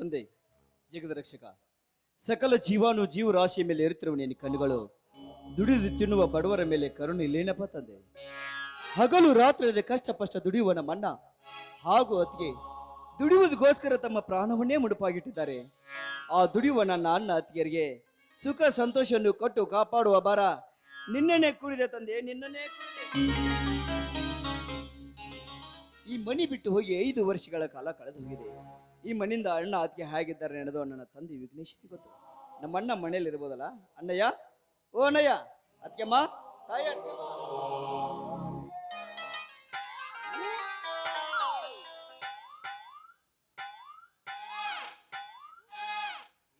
ತಂದೆ, ಜಗದ ರಕ್ಷಕ, ಸಕಲ ಜೀವಾನು ಜೀವರಾಶಿಯ ಮೇಲೆ ಇರುತ್ತಿರುವ ನಿನ್ನ ಕಣ್ಣುಗಳು. ದುಡಿದು ತಿನ್ನುವ ಬಡವರ ಮೇಲೆ ಕರುಣೆ ಇಲ್ಲೇನಪ್ಪ ತಂದೆ? ಹಗಲು ರಾತ್ರಿ ಕಷ್ಟಪಷ್ಟ ದುಡಿಯುವ ನಮ್ಮಣ್ಣ ಹಾಗೂ ಅತಿಗೆ ದುಡಿಯುವುದಕ್ಕೋಸ್ಕರ ತಮ್ಮ ಪ್ರಾಣವನ್ನೇ ಮುಡುಪಾಗಿಟ್ಟಿದ್ದಾರೆ. ಆ ದುಡಿಯುವ ನನ್ನ ಅಣ್ಣ ಅತ್ತಿಗೆಯರಿಗೆ ಸುಖ ಸಂತೋಷವನ್ನು ಕೊಟ್ಟು ಕಾಪಾಡುವ ಭಾರ ನಿನ್ನನೆ ಕೂಡಿದೆ ತಂದೆ, ನಿನ್ನನ್ನೇ ಕೂಡಿದೆ. ಈ ಮನಿ ಬಿಟ್ಟು ಹೋಗಿ ಐದು ವರ್ಷಗಳ ಕಾಲ ಕಳೆದು ಹೋಗಿದೆ. ಈ ಮನೆಯಿಂದ ಅಣ್ಣ ಆತಿಗೆ ಹೇಗಿದ್ದಾರೆ ನಡೆದು ನನ್ನ ತಂದೆ ವಿಘ್ನೇಶ್ವರಿ ಗೊತ್ತು. ನಮ್ಮ ಅಣ್ಣ ಮನೇಲಿ ಇರ್ಬೋದಲ್ಲ? ಅಣ್ಣಯ್ಯ? ಓ ಅಣ್ಣಯ್ಯ! ಅದಕ್ಕೆಮ್ಮ ತಾಯಿ ಇದೆ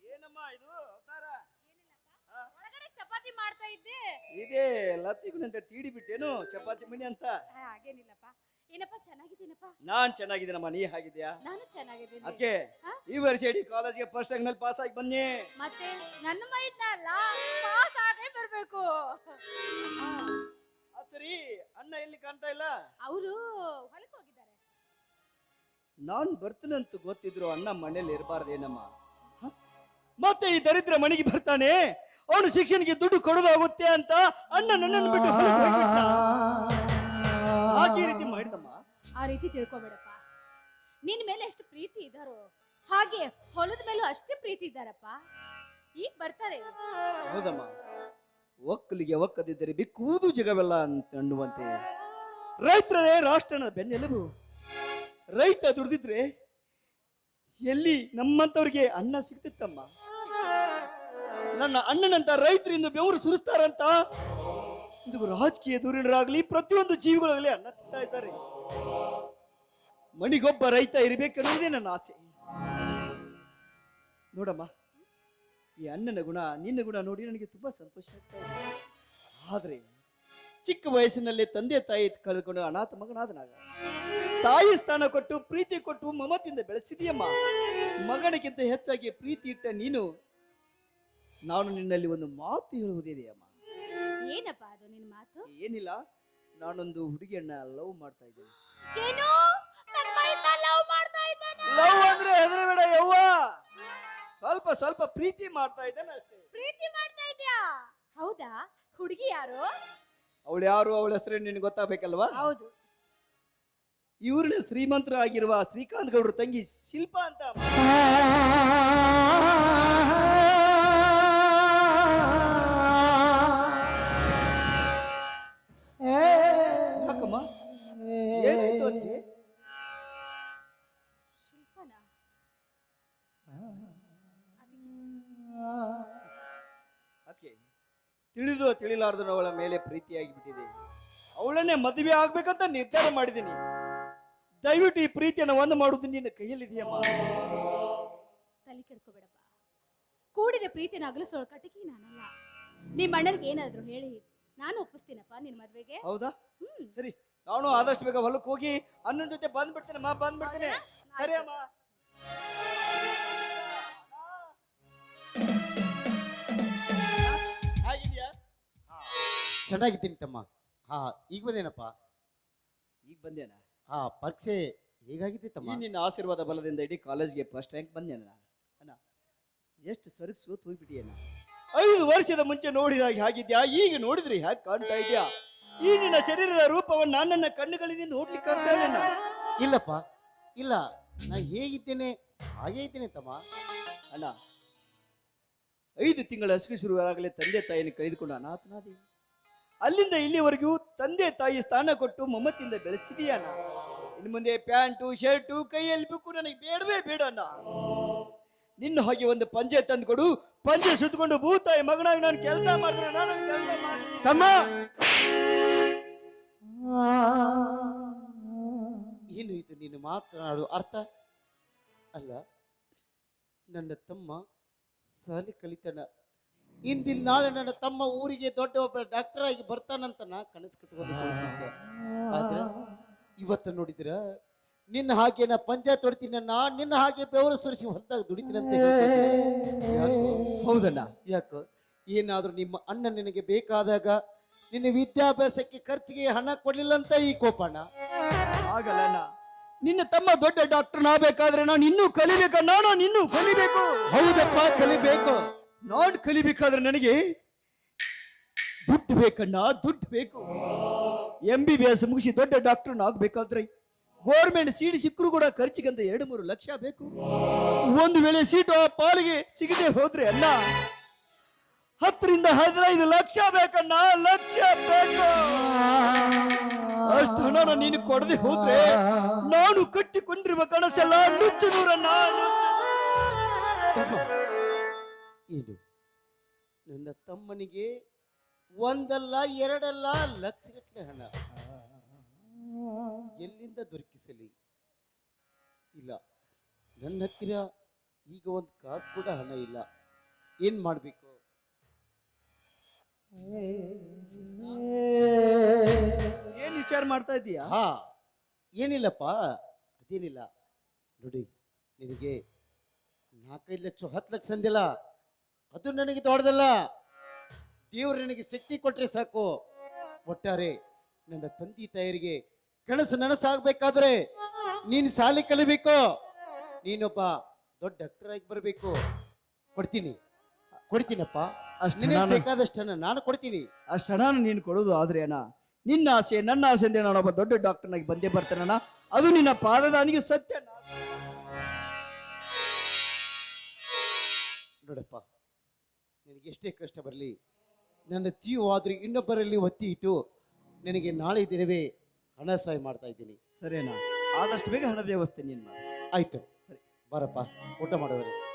ಏನಮ್ಮ ಇದು? ಅವತಾರ ಆ? ಒಳಗಡೆ ಚಪಾತಿ ಮಾಡ್ತಾ ಇದ್ದೆ. ಇದೇ ಲತ್ತಿಗುನಂತೆ ತೀಡಿ ಬಿಟ್ಟೇನು? ಚಪಾತಿ ಮಣಿ ಅಂತ? ಹಾಗೇನಿಲ್ಲಪ್ಪ. ಏನಪ್ಪ ಚೆನ್ನಾಗಿದ್ದೀನಪ್ಪ? ನಾನ್ ಚೆನ್ನಾಗಿದ್ದೀನಮ್ಮ ನೀ ಹಾಗಿದ್ಯಾ ನಾನು ಚೆನ್ನಾಗಿದ್ದೀನಿ. ಅದಕ್ಕೆ ಹಾ? ಈ ವರ್ಷ ಇಡೀ ಕಾಲೇಜ್ಗೆ ಫಸ್ಟ್ ರ್ಯಾಂಕ್ನಲ್ಲಿ ಪಾಸ್ ಆಗಿ ಬನ್ನಿ. ಮತ್ತೆ ನನ್ನ ಮೈದ್ನಲ್ಲ ಪಾಸ್ ಆಗೇ ಬರ್ಬೇಕು. ಅದ್ ಸರಿ ಅಣ್ಣ ಎಲ್ಲಿ ಕಾಣ್ತಾ ಇಲ್ಲ? ಅವರು ಹೊಲಕ್ಕೆ ಹೋಗಿದ್ದಾರೆ. ನಾನ್ ಬರ್ತೀನಂತ ಗೊತ್ತಿದ್ರು ಅಣ್ಣ ಮನೇಲಿ ಇರಬಾರ್ದೇನಮ್ಮ ಹ? ಮತ್ತೆ ಈ ದರಿದ್ರ ಮನೆಗೆ ಬರ್ತಾನೆ? ಅವನು ಶಿಕ್ಷಣಕ್ಕೆ ದುಡ್ಡು ಕೊಡೋದಾಗುತ್ತೆ ಅಂತ ಅಣ್ಣ ನನ್ನನ್ನು ಬಿಟ್ಟು ಹೊರಗೆ ಹೋಗ್ಬಿಟ್ಟ. ರೀತಿ ತಿಳ್ಕೊಬೇಡಪ್ಪ. ನಿನ್ ಮೇಲೆ ಎಷ್ಟು ಪ್ರೀತಿ ಇದ್ದಾರೋ, ಹಾಗೆ ಹೊಲದ ಮೇಲೂ ಅಷ್ಟೇ ಪ್ರೀತಿ ಇದ್ದಾರಪ್ಪ. ಈಗ ಬರ್ತಾರೆ. ಹೌದಮ್ಮ. ಒಕ್ಕಲಿಗೆ ಒಕ್ಕದಿದ್ದರೆ ಬಿಕ್ಕುವುದು ಜಗವೆಲ್ಲ ಅಂತ ಅನ್ನುವಂತೆ ರೈತರೇ, ರಾಷ್ಟ್ರನ ಬೆನ್ನೆಲುಬು. ರೈತ ದುಡಿದಿದ್ರೆ ಎಲ್ಲಿ ನಮ್ಮಂತವ್ರಿಗೆ ಅನ್ನ ಸಿಗ್ತಿತ್ತಮ್ಮ? ನನ್ನ ಅಣ್ಣನಂತ ರೈತರಿಂದ ಬೆವರು ಸುರಿಸ್ತಾರಂತ? ಇಂದು ರಾಜಕೀಯ ಧುರೀಣರಾಗಲಿ ಪ್ರತಿಯೊಂದು ಜೀವಿಗಳಾಗಲಿ ಅನ್ನ ತಿಂತಾ ಇದ್ದಾರೆ. ಮಣಿಗೊಬ್ಬ ರೈತ ಇರಬೇಕನ್ನೋದೇ ನನ್ನ ಆಸೆ. ನೋಡಮ್ಮ, ಈ ಅಣ್ಣನ ಗುಣ, ನಿನ್ನ ಗುಣ ನೋಡಿ ನನಗೆ ತುಂಬಾ ಸಂತೋಷ ಆಗ್ತಾ ಇದೆ. ಆದ್ರೆ, ಚಿಕ್ಕ ವಯಸ್ಸಿನಲ್ಲಿ ತಂದೆ ತಾಯಿ ಕಳೆದುಕೊಂಡು ಅನಾಥ ಮಗನಾದನಾಗ, ತಾಯಿ ಸ್ಥಾನ ಕೊಟ್ಟು, ಪ್ರೀತಿ ಕೊಟ್ಟು ಮಮತಿಯಿಂದ ಬೆಳೆಸಿದೀಯಮ್ಮ. ಮಗನಿಗಿಂತ ಹೆಚ್ಚಾಗಿ ಪ್ರೀತಿ ಇಟ್ಟ ನೀನು, ನಾನು ನಿನ್ನಲ್ಲಿ ಒಂದು ಮಾತು ಹೇಳುವುದಿದೆಯಮ್ಮ. ಏನಪ್ಪ? ಏನಿಲ್ಲ ನಾನೊಂದು ಹುಡುಗಿಯನ್ನ ಲವ್ ಮಾಡ್ತಾ ಇದ್ದೇನೆ. ಲವ್ ಮಾಡ್ತಾ ಇದ್ದಾನ? ಲವ್ ಅಂದ್ರೆ ಹೆದರಬೇಡ ಯವ್ವ. ಸ್ವಲ್ಪ ಸ್ವಲ್ಪ ಪ್ರೀತಿ ಮಾಡ್ತಾ ಇದ್ದೇನೆ ಅಷ್ಟೇ. ಪ್ರೀತಿ ಮಾಡ್ತಾ ಇದ್ಯಾ? ಹೌದಾ? ಹುಡುಗಿ ಯಾರು? ಅವಳು ಯಾರು? ಅವಳ ಹೆಸರೇ ನಿನಗೆ ಗೊತ್ತಾಗಬೇಕಲ್ವಾ? ಹೌದು. ಇವ್ರನ್ನ ಶ್ರೀಮಂತರಾಗಿರುವ ಶ್ರೀಕಾಂತ್ ಗೌಡ್ರ ತಂಗಿ ಶಿಲ್ಪ ಅಂತ. ತಿಳಿದು ತಿಳಿಲಾರ್ದು ಅವಳ ಮೇಲೆ ಪ್ರೀತಿಯಾಗಿ ಬಿಟ್ಟಿದೆ ಅವಳನ್ನೇ ಮದುವೆ ಆಗ್ಬೇಕಂತ ನಿರ್ಧಾರ ಮಾಡಿದ್ದೀನಿ. ದಯವಿಟ್ಟು ಈ ಪ್ರೀತಿಯನ್ನು ಒಂದು ಮಾಡುವುದು ನಿನ್ನ ಕೈಯಲ್ಲಿದೆಯಮ್ಮ. ತಲೆ ಕೆಡಿಸ್ಕೋಬೇಡಪ್ಪ. ಕೂಡಿದ ಪ್ರೀತಿನ ಅಗಲಿಸೋ ಕಟಕಿ ನಾನಲ್ಲ. ನಿಮ್ಮ ಅಣ್ಣನಿಗೆ ಏನಾದ್ರು ಹೇಳಿ. ನಾನು ಒಪ್ಪಿಸ್ತೀನಪ್ಪ ನಿನ್ನ ಮದುವೆಗೆ. ಹೌದಾ? ಹ್ಮ್. ಸರಿ ನಾನು ಆದಷ್ಟು ಬೇಗ ಹೊಲಕ್ಕೆ ಹೋಗಿ ಅಣ್ಣನ ಜೊತೆ ಬಂದ್ಬಿಡ್ತೇನೆ ಮಾ ಬಂದ್ಬಿಡ್ತೇನೆ. ಸರಿ ಅಮ್ಮ. ಚೆನ್ನಾಗಿದ್ದೀನಿ ತಮ್ಮ ಹಾ ಈಗ ಬಂದೇನಪ್ಪ? ಈಗ ಬಂದೇನ? ಹಾ ಪರೀಕ್ಷೆ ಹೇಗಾಗಿದೆ ಈ ತಮ್ಮ ನಿನ್ನ ಆಶೀರ್ವಾದ ಬಲದಿಂದ ಇಡೀ ಕಾಲೇಜ್ಗೆ ಫಸ್ಟ್ ರ್ಯಾಂಕ್ ಬಂದೇನ? ಅಣ್ಣ ಎಷ್ಟು ಸರಿಗೆ ಸೋತ್ ಹೋಗ್ಬಿಟ್ಟಿಯೇನ ಐದು ವರ್ಷದ ಮುಂಚೆ ನೋಡಿದಾಗ ಹೇಗಿದ್ಯಾ ಈಗ ನೋಡಿದ್ರೆ ಹೇಗೆ ಕಾಣ್ತಾ ಇದೆಯಾ? ಈ ನಿನ್ನ ಶರೀರದ ರೂಪವನ್ನು ನನ್ನ ಕಣ್ಣುಗಳಿಂದ ನೋಡ್ಲಿಕ್ಕೆ ಆಗ್ತಾ ಇಲ್ಲ ಅಣ್ಣ. ಇಲ್ಲಪ್ಪ ಇಲ್ಲ ನಾ ಹೇಗಿದ್ದೇನೆ ಹಾಗೇ ಇದ್ದೇನೆ ತಮ್ಮ ಅಣ್ಣ ಐದು ತಿಂಗಳ ಹಸುಗೆ ಶುರುವಾಗಲೇ ತಂದೆ ತಾಯಿನ ಕೈದುಕೊಂಡು ಅನಾಥನಾದೆ. ಅಲ್ಲಿಂದ ಇಲ್ಲಿವರೆಗೂ ತಂದೆ ತಾಯಿ ಸ್ಥಾನ ಕೊಟ್ಟು ಮಮತಿಯಿಂದ ಬೆಳೆಸಿದೀಯಾ ಅಣ್ಣ. ಇನ್ನು ಮುಂದೆ ಪ್ಯಾಂಟು, ಶರ್ಟು, ಕೈಯಲ್ಲಿ ಬಿಕ್ಕು ನನಗೆ ಬೇಡವೇ ಬೇಡ ಅಣ್ಣ. ನಿನ್ನ ಹಾಗೆ ಒಂದು ಪಂಜೆ ತಂದು ಕೊಡು ಪಂಜೆ ಸುತ್ತಕೊಂಡು ಭೂತಾಯಿ ಮಗನಾಗಿ ನಾನು ಕೆಲಸ ಮಾಡ್ತೀನಿ, ನಾನು ಕೆಲಸ ತಮ್ಮ! ಏನು ಇದು ನೀನು ಮಾತನಾಡು ಅರ್ಥ? ಅಲ್ಲ, ನನ್ನ ತಮ್ಮ ಸಾಲಿ ಕಲಿತಾನ ಇಂದಿನ ನಾಳೆ ನನ್ನ ತಮ್ಮ ಊರಿಗೆ ದೊಡ್ಡ ಒಬ್ಬ ಡಾಕ್ಟರ್ ಆಗಿ ಬರ್ತಾನಂತ ನಾ ಕನಸು ಕಟ್ಕೊಂಡು. ಆದ್ರೆ ಇವತ್ತು ನೋಡಿದ್ರ ನಿನ್ನ ಹಾಗೆ ನಾ ಪಂಚಾಯತ್ ಹೊಡಿತೀನಿ ನಾ ನಿನ್ನ ಹಾಗೆ ಬೆವರು ಸುರಿಸಿ ಹೊಲದಾಗ ದುಡಿತೀನಿ ಅಂತ ಹೌದಣ್ಣ. ಯಾಕೋ? ಏನಾದ್ರೂ ನಿಮ್ಮ ಅಣ್ಣ ನಿನಗೆ ಬೇಕಾದಾಗ ನಿನ್ನ ವಿದ್ಯಾಭ್ಯಾಸಕ್ಕೆ ಖರ್ಚಿಗೆ ಹಣ ಕೊಡ್ಲಿಲ್ಲ ಅಂತ ಈ ಕೋಪಣ್ಣ? ಆಗಲ್ಲಣ್ಣ ನಿನ್ನ ತಮ್ಮ ದೊಡ್ಡ ಡಾಕ್ಟರ್ ನಾ ಬೇಕಾದ್ರೆ ನಾನು ಇನ್ನೂ ಕಲಿಬೇಕು ನಾನು ಇನ್ನೂ ಕಲಿಬೇಕು. ಹೌದಪ್ಪ ಕಲಿಬೇಕು. ನಾನು ಕಲಿಬೇಕಾದ್ರೆ ನನಗೆ ದುಡ್ಡು ಬೇಕಣ್ಣ, ದುಡ್ಡು ಬೇಕು. ಎಂ ಬಿ ಬಿ ಎಸ್ ಮುಗಿಸಿ ದೊಡ್ಡ ಡಾಕ್ಟರ್ ಆಗ್ಬೇಕಾದ್ರೆ ಗೋರ್ಮೆಂಟ್ ಸೀಟ್ ಸಿಕ್ಕರು ಕೂಡ ಖರ್ಚಿಗಂತ ಎರಡು ಮೂರು ಲಕ್ಷ ಬೇಕು. ಒಂದು ವೇಳೆ ಸೀಟು ಆ ಪಾಲಿಗೆ ಸಿಗದೆ ಹೋದ್ರೆ ಅಲ್ಲ ಹತ್ತರಿಂದ ಹದಿನೈದು ಲಕ್ಷ ಬೇಕಣ್ಣ, ಲಕ್ಷ ಬೇಕು. ಅಷ್ಟು ಹಣ ನೀನು ಕೊಡದೆ ಹೋದ್ರೆ ನಾನು ಕಟ್ಟಿಕೊಂಡಿರುವ ಕನಸೆಲ್ಲ ನುಚ್ಚು ನೂರಣ್ಣ. ಏನು ನನ್ನ ತಮ್ಮನಿಗೆ ಒಂದಲ್ಲ ಎರಡಲ್ಲ ಲಕ್ಷಗಟ್ಟಲೆ ಹಣ. ಎಲ್ಲಿಂದ ದೊರಕಿಸಲಿ? ಇಲ್ಲ. ನನ್ನ ಹತ್ತಿರ ಈಗ ಒಂದು ಕಾಸು ಕೂಡ ಹಣ ಇಲ್ಲ. ಏನ್ ಮಾಡಬೇಕು? ಏನ್ ವಿಚಾರ ಮಾಡ್ತಾ ಇದ್ದೀಯಾ? ಹಾ. ಏನಿಲ್ಲಪ್ಪ. ಅದೇನಿಲ್ಲ. ನೋಡಿ ನಿನಗೆ ನಾಲ್ಕೈದು ಲಕ್ಷ ಹತ್ತು ಲಕ್ಷ ಅಂದಿಲ್ಲ ಅದು ನನಗೆ ದೊಡ್ಡದಲ್ಲ. ದೇವರು ನನಗೆ ಶಕ್ತಿ ಕೊಟ್ರೆ ಸಾಕು. ಒಟ್ಟಾರೆ ನನ್ನ ತಂದೆ ತಾಯರಿಗೆ ಕನಸು ನನಸಾಗಬೇಕಾದ್ರೆ ನೀನು ಶಾಲೆ ಕಲಿಬೇಕು. ನೀನೊಬ್ಬ ದೊಡ್ಡ ಡಾಕ್ಟರ್ ಆಗಿ ಬರಬೇಕು. ಕೊಡ್ತೀನಿ. ಕೊಡ್ತೀನಪ್ಪ. ಅಷ್ಟು ನಿನಗೆ ನಾನು- ಬೇಕಾದಷ್ಟು ಹಣ ನಾನು ಕೊಡ್ತೀನಿ. ಅಷ್ಟು ಹಣ ನೀನು ಕೊಡೋದು ಆದ್ರೆ ಅಣ್ಣ ನಿನ್ನ ಆಸೆ ನನ್ನ ಆಸೆ ಅಂದ್ರೆ ನಾನೊಬ್ಬ ದೊಡ್ಡ ಡಾಕ್ಟರ್ನಾಗಿ ಬಂದೇ ಬರ್ತೇನಣ್ಣ ಅದು ನಿನ್ನ ಪಾದದ ಅನಿಗೆ ಸತ್ಯ ಅಣ್ಣ. ನೋಡಪ್ಪ. ನಿನಗೆ ಎಷ್ಟೇ ಕಷ್ಟ ಬರಲಿ ನನ್ನ ಜೀವವಾದರೂ ಇನ್ನೊಬ್ಬರಲ್ಲಿ ಒತ್ತಿ ಇಟ್ಟು ನನಗೆ ನಾಳೆ ದಿನವೇ ಹಣ ಸಹಾಯ ಮಾಡ್ತಾ ಇದ್ದೀನಿ. ಸರಿನಾ ಆದಷ್ಟು ಬೇಗ ಹಣದ ವ್ಯವಸ್ಥೆ ನೀನು. ಆಯ್ತು. ಸರಿ. ಬರಪ್ಪ. ಊಟ ಮಾಡೋರು